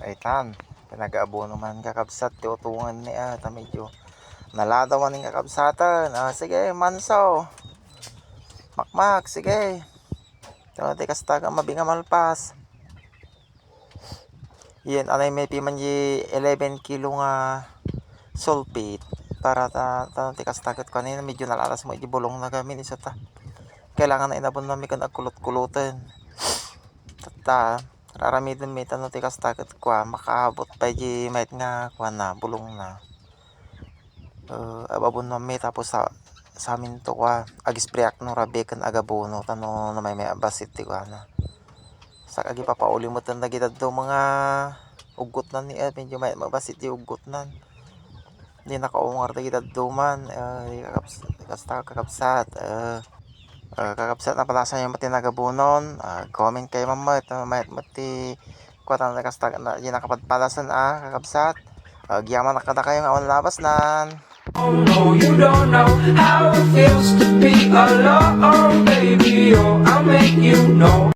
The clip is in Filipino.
Ay tan, pinag-abo naman kakabsat, tiutungan ni ah, ta medyo naladawan ng kakabsatan. Ah, sige, manso. Makmak, sige. Tawag kasta ka mabinga malpas. Yan, anay may piman yi 11 kilo nga sulfate para ta ta tikas tagat kanina medyo nalalas mo bulong na gamin isa ta kailangan na inabon na mi kan agkulot-kulutan tata raramidin mi tanong tikas tagat kwa. Makaabot pa di may nga kwa na bulong na. Uh, ababon na mi tapos sa sa amin to kwa. Agis priak no rabi kan agabono tano na may may abasit ti kwa na. Sa agi papauli mo tan gitad do mga ugot na ni eh, medyo may mabasit di ugot nan hindi nakaungar na gitad do man uh, kakapsat kakapsat. Uh, uh, kakapsat na pala sa inyo mati nagabunon uh, comment kayo mamat uh, mayat mati kuwatan na kasta na yun nakapadpalasan ah kakapsat uh, giyaman na kada kayo nga awan labas nan Oh no, you don't know how it feels to be alone, baby. Oh, I'll make you know.